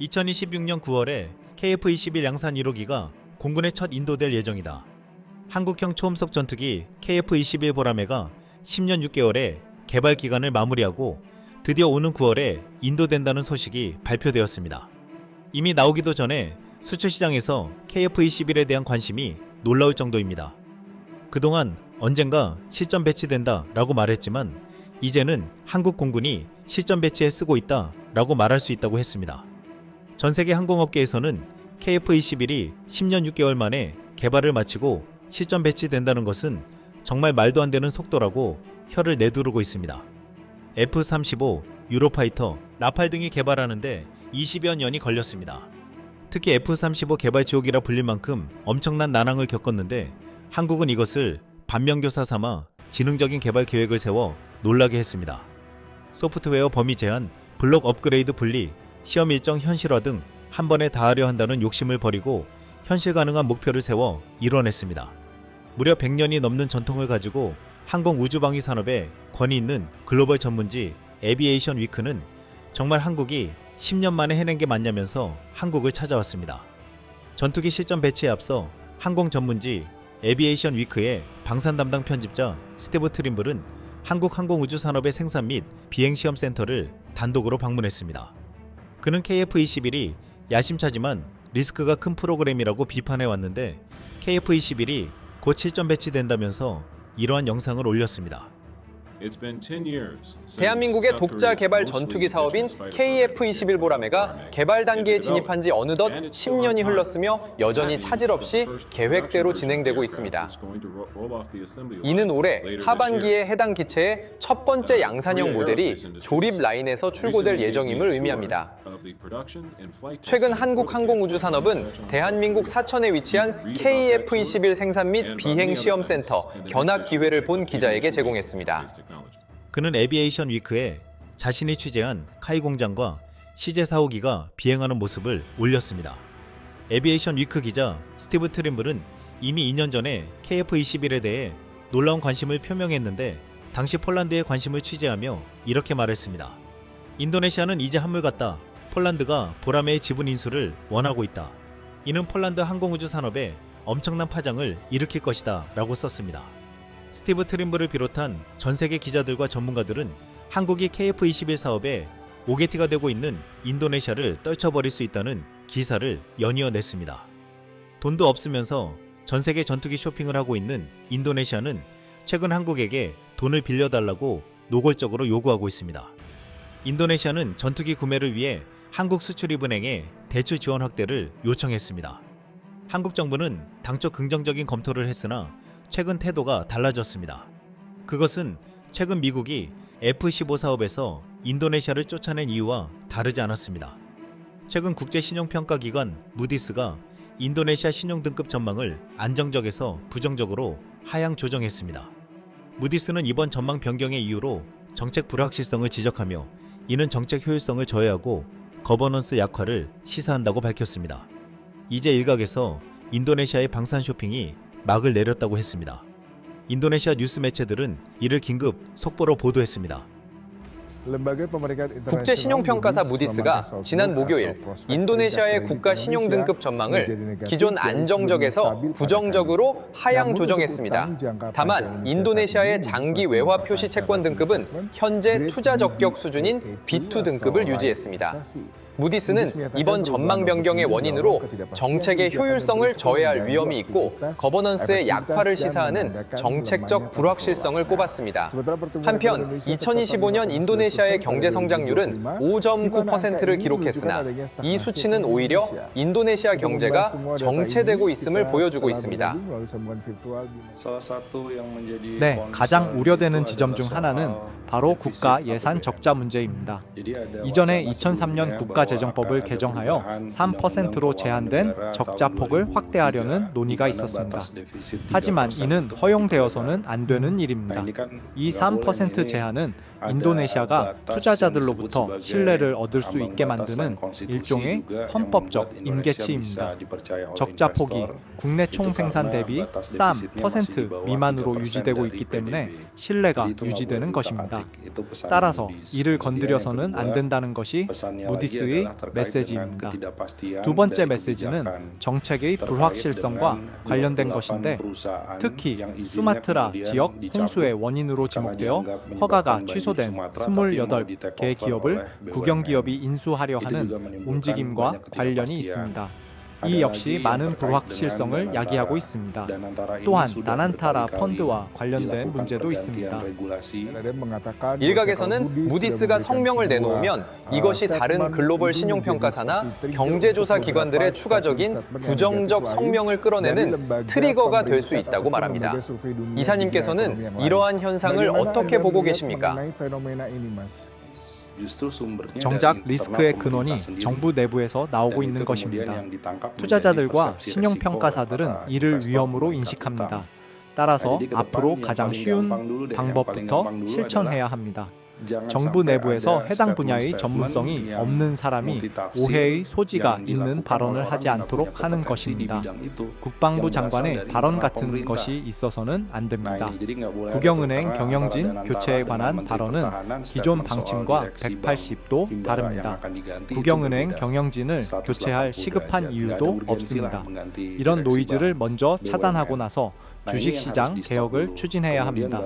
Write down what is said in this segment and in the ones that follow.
2026년 9월에 KF-21 양산 1호기가 공군에 첫 인도될 예정이다. 한국형 초음속 전투기 KF-21 보라매가 10년 6개월의 개발 기간을 마무리하고 드디어 오는 9월에 인도된다는 소식이 발표되었습니다. 이미 나오기도 전에 수출 시장에서 KF-21에 대한 관심이 놀라울 정도입니다. 그동안 언젠가 실전 배치된다 라고 말했지만 이제는 한국 공군이 실전 배치에 쓰고 있다 라고 말할 수 있다고 했습니다. 전 세계 항공업계에서는 KF-21이 10년 6개월 만에 개발을 마치고 실전 배치된다는 것은 정말 말도 안 되는 속도라고 혀를 내두르고 있습니다. F-35, 유로파이터, 라팔 등이 개발하는데 20여 년이 걸렸습니다. 특히 F-35 개발 지옥이라 불릴 만큼 엄청난 난항을 겪었는데 한국은 이것을 반면교사 삼아 지능적인 개발 계획을 세워 놀라게 했습니다. 소프트웨어 범위 제한, 블록 업그레이드 분리, 시험 일정 현실화 등 한 번에 다 하려 한다는 욕심을 버리고 현실 가능한 목표를 세워 이뤄냈습니다. 무려 100년이 넘는 전통을 가지고 항공 우주방위 산업에 권위 있는 글로벌 전문지 에비에이션 위크는 정말 한국이 10년 만에 해낸 게 맞냐면서 한국을 찾아왔습니다. 전투기 실전 배치에 앞서 항공 전문지 에비에이션 위크의 방산 담당 편집자 스티브 트림블은 한국 항공우주 산업의 생산 및 비행 시험 센터를 단독으로 방문했습니다. 그는 KF-21이 야심차지만 리스크가 큰 프로그램이라고 비판해 왔는데 KF-21이 곧 실전 배치된다면서 이러한 영상을 올렸습니다. 대한민국의 독자 개발 전투기 사업인 KF-21 보라매가 개발 단계에 진입한 지 어느덧 10년이 흘렀으며 여전히 차질 없이 계획대로 진행되고 있습니다. 이는 올해 하반기에 해당 기체의 첫 번째 양산형 모델이 조립 라인에서 출고될 예정임을 의미합니다. 최근 한국 항공우주산업은 대한민국 사천에 위치한 KF-21 생산 및 비행 시험 센터 견학 기회를 본 기자에게 제공했습니다. 그는 에비에이션 위크에 자신이 취재한 카이 공장과 시제 4호기가 비행하는 모습을 올렸습니다. 에비에이션 위크 기자 스티브 트림블은 이미 2년 전에 KF-21에 대해 놀라운 관심을 표명했는데 당시 폴란드의 관심을 취재하며 이렇게 말했습니다. 인도네시아는 이제 한물 같다. 폴란드가 보라매의 지분 인수를 원하고 있다. 이는 폴란드 항공우주 산업에 엄청난 파장을 일으킬 것이다. 라고 썼습니다. 스티브 트림블을 비롯한 전 세계 기자들과 전문가들은 한국이 KF-21 사업에 오게티가 되고 있는 인도네시아를 떨쳐버릴 수 있다는 기사를 연이어 냈습니다. 돈도 없으면서 전 세계 전투기 쇼핑을 하고 있는 인도네시아는 최근 한국에게 돈을 빌려달라고 노골적으로 요구하고 있습니다. 인도네시아는 전투기 구매를 위해 한국 수출입은행에 대출 지원 확대를 요청했습니다. 한국 정부는 당초 긍정적인 검토를 했으나 최근 태도가 달라졌습니다. 그것은 최근 미국이 F-15 사업에서 인도네시아를 쫓아낸 이유와 다르지 않았습니다. 최근 국제 신용평가 기관 무디스가 인도네시아 신용 등급 전망을 안정적에서 부정적으로 하향 조정했습니다. 무디스는 이번 전망 변경의 이유로 정책 불확실성을 지적하며 이는 정책 효율성을 저해하고 거버넌스 약화를 시사한다고 밝혔습니다. 이제 일각에서 인도네시아의 방산 쇼핑이 막을 내렸다고 했습니다. 인도네시아 뉴스 매체들은 이를 긴급 속보로 보도했습니다. 국제 신용평가사 무디스가 지난 목요일 인도네시아의 국가 신용 등급 전망을 기존 안정적에서 부정적으로 하향 조정했습니다. 다만 인도네시아의 장기 외화 표시 채권 등급은 현재 투자 적격 수준인 B2 등급을 유지했습니다. 무디스는 이번 전망 변경의 원인으로 정책의 효율성을 저해할 위험이 있고 거버넌스의 약화를 시사하는 정책적 불확실성을 꼽았습니다. 한편 2025년 인도네시아의 경제 성장률은 5.9%를 기록했으나 이 수치는 오히려 인도네시아 경제가 정체되고 있음을 보여주고 있습니다. 네, 가장 우려되는 지점 중 하나는 바로 국가 예산 적자 문제입니다. 이전에 2003년 국가재정법을 개정하여 3%로 제한된 적자 폭을 확대하려는 논의가 있었습니다. 하지만 이는 허용되어서는 안 되는 일입니다. 이 3% 제한은 인도네시아가 투자자들로부터 신뢰를 얻을 수 있게 만드는 일종의 헌법적 임계치입니다. 적자 폭이 국내 총 생산 대비 3% 미만으로 유지되고 있기 때문에 신뢰가 유지되는 것입니다. 따라서 이를 건드려서는 안 된다는 것이 무디스의 메시지입니다. 두 번째 메시지는 정책의 불확실성과 관련된 것인데 특히 수마트라 지역 홍수의 원인으로 지목되어 허가가 취 소된 28개 기업을 국영기업이 인수하려 하는 움직임과 관련이 있습니다. 이 역시 많은 불확실성을 야기하고 있습니다. 또한 나난타라 펀드와 관련된 문제도 있습니다. 일각에서는 무디스가 성명을 내놓으면 이것이 다른 글로벌 신용평가사나 경제조사 기관들의 추가적인 부정적 성명을 끌어내는 트리거가 될 수 있다고 말합니다. 이사님께서는 이러한 현상을 어떻게 보고 계십니까? 정작 리스크의 근원이 정부 내부에서 나오고 있는 것입니다. 투자자들과 신용평가사들은 이를 위험으로 인식합니다. 따라서 앞으로 가장 쉬운 방법부터 실천해야 합니다. 정부 내부에서 해당 분야의 전문성이 없는 사람이 오해의 소지가 있는 발언을 하지 않도록 하는 것입니다. 국방부 장관의 발언 같은 것이 있어서는 안 됩니다. 국영은행 경영진 교체에 관한 발언은 기존 방침과 180도 다릅니다. 국영은행 경영진을 교체할 시급한 이유도 없습니다. 이런 노이즈를 먼저 차단하고 나서 주식시장 개혁을 추진해야 합니다.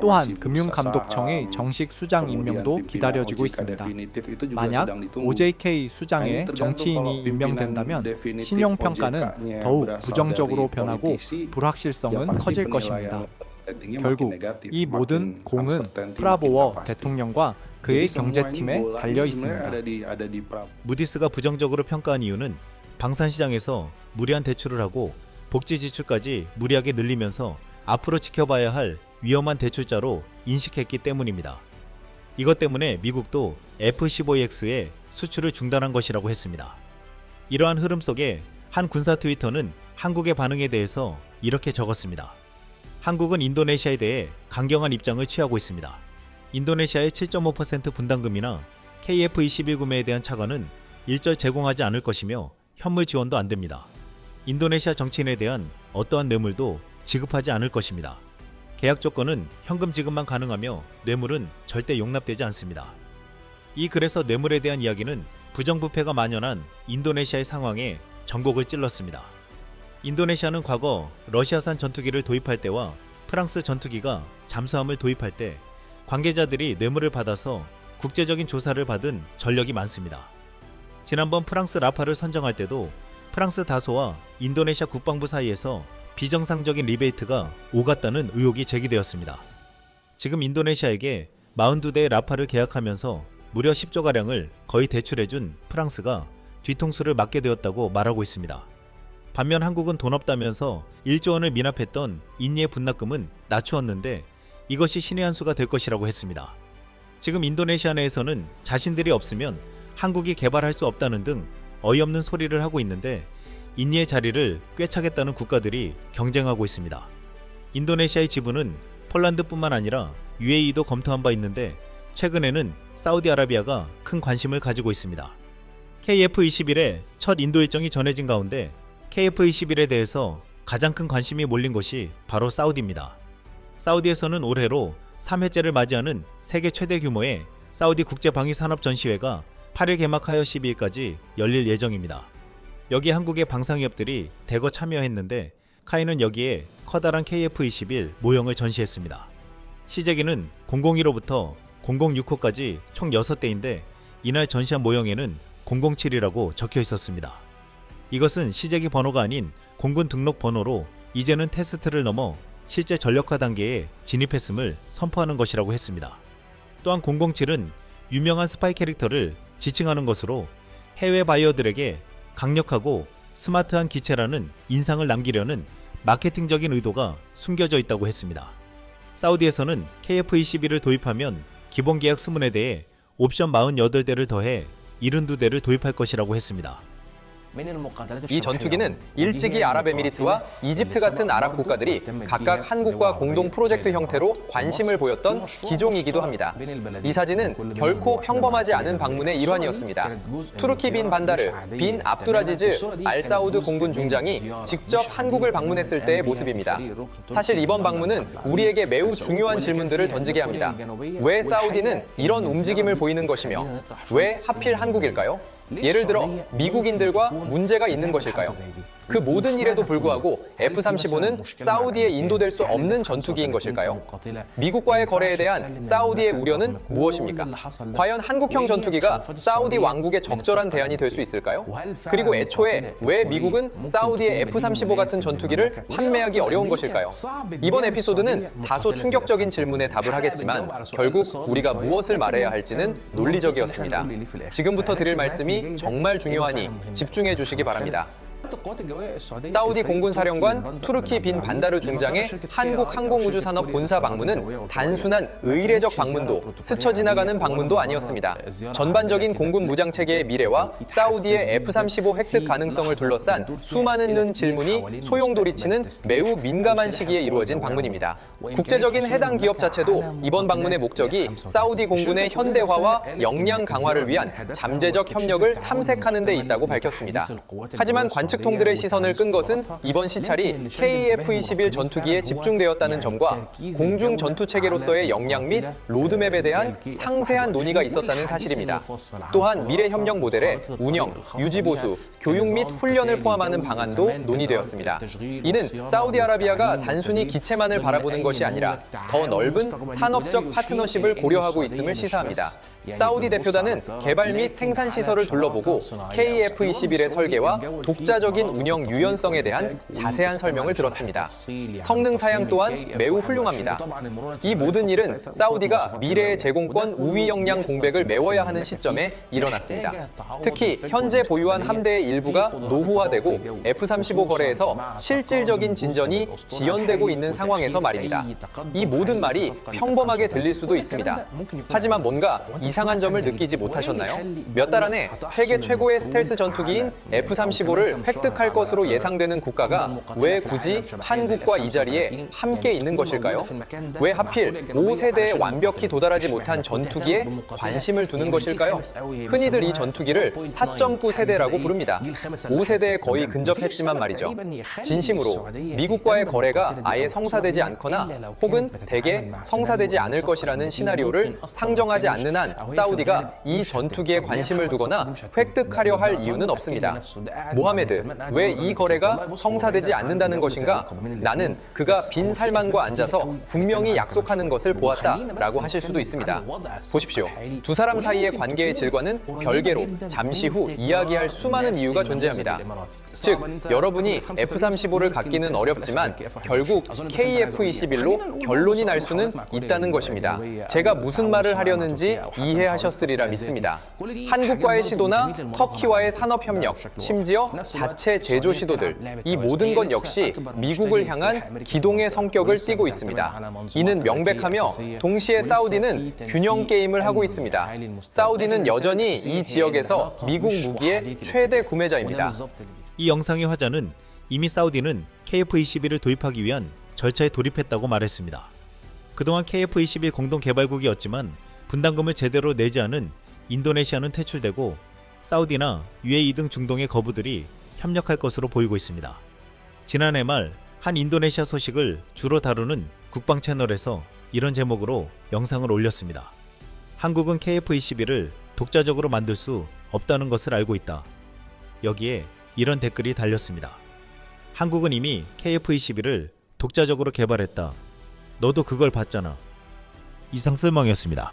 또한 금융감독청의 정식 수장 임명도 기다려지고 있습니다. 만약 OJK 수장에 정치인이 임명된다면 신용평가는 더욱 부정적으로 변하고 불확실성은 커질 것입니다. 결국 이 모든 공은 프라보워 대통령과 그의 경제팀에 달려 있습니다. 무디스가 부정적으로 평가한 이유는 방산시장에서 무리한 대출을 하고 복지 지출까지 무리하게 늘리면서 앞으로 지켜봐야 할 위험한 대출자로 인식했기 때문입니다. 이것 때문에 미국도 F-15X의 수출을 중단한 것이라고 했습니다. 이러한 흐름 속에 한 군사 트위터는 한국의 반응에 대해서 이렇게 적었습니다. 한국은 인도네시아에 대해 강경한 입장을 취하고 있습니다. 인도네시아의 7.5% 분담금이나 KF-21 구매에 대한 차관은 일절 제공하지 않을 것이며 현물 지원도 안 됩니다. 인도네시아 정치인에 대한 어떠한 뇌물도 지급하지 않을 것입니다. 계약 조건은 현금 지급만 가능하며 뇌물은 절대 용납되지 않습니다. 이 글에서 뇌물에 대한 이야기는 부정부패가 만연한 인도네시아의 상황에 전곡을 찔렀습니다. 인도네시아는 과거 러시아산 전투기를 도입할 때와 프랑스 전투기가 잠수함을 도입할 때 관계자들이 뇌물을 받아서 국제적인 조사를 받은 전력이 많습니다. 지난번 프랑스 라파를 선정할 때도 프랑스 다소와 인도네시아 국방부 사이에서 비정상적인 리베이트가 오갔다는 의혹이 제기되었습니다. 지금 인도네시아에게 42대의 라파를 계약하면서 무려 10조가량을 거의 대출해준 프랑스가 뒤통수를 맞게 되었다고 말하고 있습니다. 반면 한국은 돈 없다면서 1조 원을 미납했던 인니의 분납금은 낮추었는데 이것이 신의 한 수가 될 것이라고 했습니다. 지금 인도네시아 내에서는 자신들이 없으면 한국이 개발할 수 없다는 등 어이없는 소리를 하고 있는데 인니의 자리를 꿰차겠다는 국가들이 경쟁하고 있습니다. 인도네시아의 지분은 폴란드뿐만 아니라 UAE도 검토한 바 있는데 최근에는 사우디아라비아가 큰 관심을 가지고 있습니다. KF-21의 첫 인도 일정이 전해진 가운데 KF-21에 대해서 가장 큰 관심이 몰린 곳이 바로 사우디입니다. 사우디에서는 올해로 3회째를 맞이하는 세계 최대 규모의 사우디 국제방위산업 전시회가 8일 개막하여 12일까지 열릴 예정입니다. 여기 한국의 방산기업들이 대거 참여했는데 카이는 여기에 커다란 KF-21 모형을 전시했습니다. 시제기는 001호부터 006호까지 총 6대인데 이날 전시한 모형에는 007이라고 적혀 있었습니다. 이것은 시제기 번호가 아닌 공군 등록 번호로 이제는 테스트를 넘어 실제 전력화 단계에 진입했음을 선포하는 것이라고 했습니다. 또한 007은 유명한 스파이 캐릭터를 지칭하는 것으로 해외 바이어들에게 강력하고 스마트한 기체라는 인상을 남기려는 마케팅적인 의도가 숨겨져 있다고 했습니다. 사우디에서는 KF-21을 도입하면 기본 계약 20에 대해 옵션 48대를 더해 72대를 도입할 것이라고 했습니다. 이 전투기는 일찍이 아랍에미리트와 이집트 같은 아랍 국가들이 각각 한국과 공동 프로젝트 형태로 관심을 보였던 기종이기도 합니다. 이 사진은 결코 평범하지 않은 방문의 일환이었습니다. 투르키 빈 반다르, 빈 압두라지즈 알사우드 공군 중장이 직접 한국을 방문했을 때의 모습입니다. 사실 이번 방문은 우리에게 매우 중요한 질문들을 던지게 합니다. 왜 사우디는 이런 움직임을 보이는 것이며 왜 하필 한국일까요? 예를 들어 미국인들과 문제가 있는 것일까요? 그 모든 일에도 불구하고 F-35는 사우디에 인도될 수 없는 전투기인 것일까요? 미국과의 거래에 대한 사우디의 우려는 무엇입니까? 과연 한국형 전투기가 사우디 왕국의 적절한 대안이 될 수 있을까요? 그리고 애초에 왜 미국은 사우디의 F-35 같은 전투기를 판매하기 어려운 것일까요? 이번 에피소드는 다소 충격적인 질문에 답을 하겠지만 결국 우리가 무엇을 말해야 할지는 논리적이었습니다. 지금부터 드릴 말씀이 정말 중요하니 집중해 주시기 바랍니다. 사우디 공군 사령관 투르키 빈 반다르 중장의 한국 항공우주산업 본사 방문은 단순한 의례적 방문도 스쳐 지나가는 방문도 아니었습니다. 전반적인 공군 무장 체계의 미래와 사우디의 F-35 획득 가능성을 둘러싼 수많은 질문이 소용돌이치는 매우 민감한 시기에 이루어진 방문입니다. 국제적인 해당 기업 자체도 이번 방문의 목적이 사우디 공군의 현대화와 역량 강화를 위한 잠재적 협력을 탐색하는 데 있다고 밝혔습니다. 하지만 관측 통들의 시선을 끈 것은 이번 시찰이 KF-21 전투기에 집중되었다는 점과 공중 전투 체계로서의 역량 및 로드맵에 대한 상세한 논의가 있었다는 사실입니다. 또한 미래 협력 모델의 운영, 유지 보수, 교육 및 훈련을 포함하는 방안도 논의되었습니다. 이는 사우디아라비아가 단순히 기체만을 바라보는 것이 아니라 더 넓은 산업적 파트너십을 고려하고 있음을 시사합니다. 사우디 대표단은 개발 및 생산 시설을 둘러보고 KF-21의 설계와 독자적인 운영 유연성에 대한 자세한 설명을 들었습니다. 성능 사양 또한 매우 훌륭합니다. 이 모든 일은 사우디가 미래의 제공권 우위 역량 공백을 메워야 하는 시점에 일어났습니다. 특히 현재 보유한 함대의 일부가 노후화되고 F-35 거래에서 실질적인 진전이 지연되고 있는 상황에서 말입니다. 이 모든 말이 평범하게 들릴 수도 있습니다. 하지만 뭔가 이 상한 점을 느끼지 못하셨나요? 몇 달 안에 세계 최고의 스텔스 전투기인 F-35를 획득할 것으로 예상되는 국가가 왜 굳이 한국과 이 자리에 함께 있는 것일까요? 왜 하필 5세대에 완벽히 도달하지 못한 전투기에 관심을 두는 것일까요? 흔히들 이 전투기를 4.9 세대라고 부릅니다. 5세대에 거의 근접했지만 말이죠. 진심으로 미국과의 거래가 아예 성사되지 않거나 혹은 대개 성사되지 않을 것이라는 시나리오를 상정하지 않는 한 사우디가 이 전투기에 관심을 두거나 획득하려 할 이유는 없습니다. 모하메드, 왜 이 거래가 성사되지 않는다는 것인가? 나는 그가 빈 살만과 앉아서 분명히 약속하는 것을 보았다 라고 하실 수도 있습니다. 보십시오. 두 사람 사이의 관계의 질과는 별개로 잠시 후 이야기할 수많은 이유가 존재합니다. 즉, 여러분이 F-35를 갖기는 어렵지만 결국 KF-21로 결론이 날 수는 있다는 것입니다. 제가 무슨 말을 하려는지 이 해하셨으리라 믿습니다. 한국과의 시도나 터키와의 산업협력, 심지어 자체 제조 시도들, 이 모든 것 역시 미국을 향한 기동의 성격을 띠고 있습니다. 이는 명백하며 동시에 사우디는 균형 게임을 하고 있습니다. 사우디는 여전히 이 지역에서 미국 무기의 최대 구매자입니다. 이 영상의 화자는 이미 사우디는 KF-21을 도입하기 위한 절차에 돌입했다고 말했습니다. 그동안 KF-21 공동 개발국이었지만 분담금을 제대로 내지 않은 인도네시아는 퇴출되고 사우디나 UAE 등 중동의 거부들이 협력할 것으로 보이고 있습니다. 지난해 말 한 인도네시아 소식을 주로 다루는 국방 채널에서 이런 제목으로 영상을 올렸습니다. 한국은 KF-21을 독자적으로 만들 수 없다는 것을 알고 있다. 여기에 이런 댓글이 달렸습니다. 한국은 이미 KF-21을 독자적으로 개발했다. 너도 그걸 봤잖아. 이상 쓸멍이었습니다.